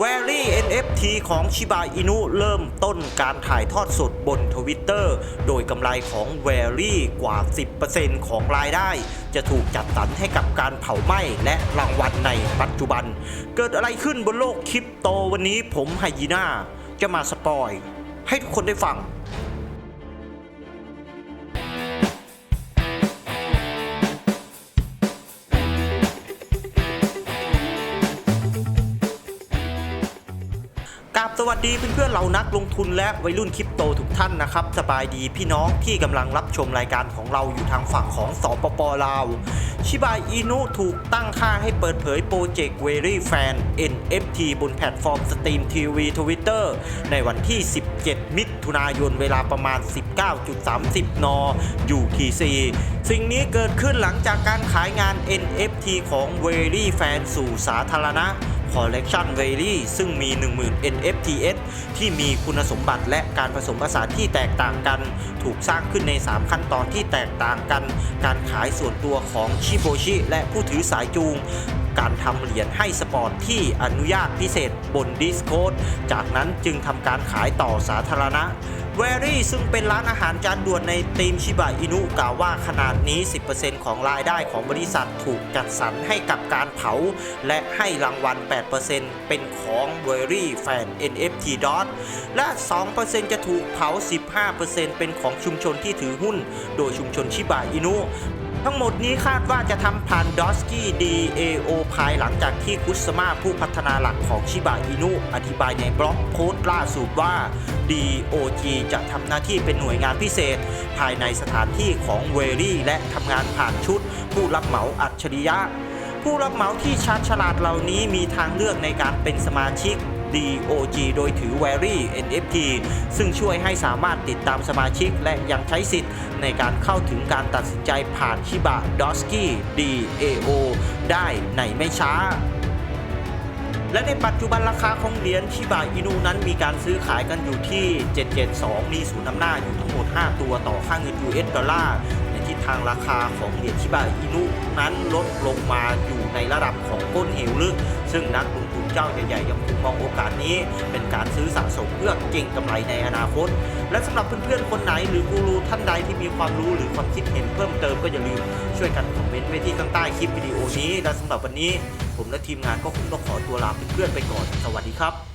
w a r y NFT ของชิบาอินุเริ่มต้นการถ่ายทอดสดบนทวิตเตอร์โดยกำไรของ w a r y กว่า 10%ของรายได้ จะถูกจัดสรรให้กับการเผาไหม้และรางวัลในปัจจุบัน เกิดอะไรขึ้นบนโลกคริปโตวันนี้ผมไฮยีน่าจะมาสปอย ให้ทุกคนได้ฟัง กราบสวัสดีเพื่อนๆเรานักลงทุนและวัยรุ่นคริปโตทุกท่านนะครับ สบายดีพี่น้องที่กำลังรับชมรายการของเราอยู่ทางฝั่งของสปปลาวชิบายอินุถูกตั้งค่าให้เปิดเผยโปรเจกต์ Very Fan NFT บนแพลตฟอร์มสตรีมทีวีทวิตเตอร์ในวันที่ 17 มิถุนายนเวลาประมาณ 19.30 น UTC สิ่งนี้เกิดขึ้นหลังจากการขายงาน NFT ของ Very Fan สู่สาธารณะ Collection v a r y ซึ่งมี 10,000 NFTs ที่มีคุณสมบัติและการผสมผสานที่แตกต่างกัน ถูกสร้างขึ้นใน 3 ขั้นตอนที่แตกต่างกัน การขายส่วนตัวของชิโบชิและผู้ถือสายจูงการทำเหรียญให้สปอร์ตที่อนุญาตพิเศษบน Discord จากนั้นจึงทำการขายต่อสาธารณะ w a r y ซึ่งเป็นร้านอาหารจานด่วนในทีมชิบะอินุกล่าวว่าขนาดนี้ 10%ของรายได้ของบริษัทถูกจัดสรรให้กับการเผา และให้รางวัล 8%เป็นของ w a r y Fan NFT Dot และ 2%จะถูกเผา 15%เป็นของชุมชนที่ถือหุ้น โดยชุมชนชิบะอินุ ทั้งหมดนี้คาดว่าจะทำผ่านดอสกี้ DAO ภายหลังจากที่คุสมาผู้พัฒนาหลักของชิบะอินุอธิบายในบล็อกโพสต์ล่าสุดว่า DOG จะทำหน้าที่เป็นหน่วยงานพิเศษ ภายในสถานที่ของเวรี่และทำงานผ่านชุด ผู้รับเหมาอัจฉริยะ ผู้รับเหมาที่ชาญฉลาดเหล่านี้มีทางเลือกในการเป็นสมาชิก DOG โดยถือ w a r y NFT ซึ่งช่วยให้สามารถติดตามสมาชิกและยังใช้สิทธิ์ในการเข้าถึงการตัดสินใจผ่านชิบะดอสกี้ DAO ได้ในไม่ช้าและในปัจจุบันราคาของเหรียญชิบะอินูนั้นมีการซื้อขายกันอยู่ที่ 772 มีศูนย์นำหน้าอยู่ทั้งหมด 5 ตัวต่อค่าเงิน US ดอลลาร์างราคาของเหรียญชิบะอินุนั้นลดลงมาอยู่ในระดับของก้นเหวลึก ซึ่งนักลงทุนเจ้าใหญ่ๆยังคงมองโอกาสนี้ เป็นการซื้อสะสมเพื่อเก่งกำไรในอนาคต และสำหรับเพื่อนๆคนไหนหรือกูรูท่านใดที่มีความรู้หรือความคิดเห็นเพิ่มเติมก็อย่าลืมช่วยกันคอมเมนต์ไว้ที่ข้างใต้คลิปวิดีโอนี้และสำหรับวันนี้ ผมและทีมงานก็คงต้องขอตัวลาเพื่อนๆไปก่อน สวัสดีครับ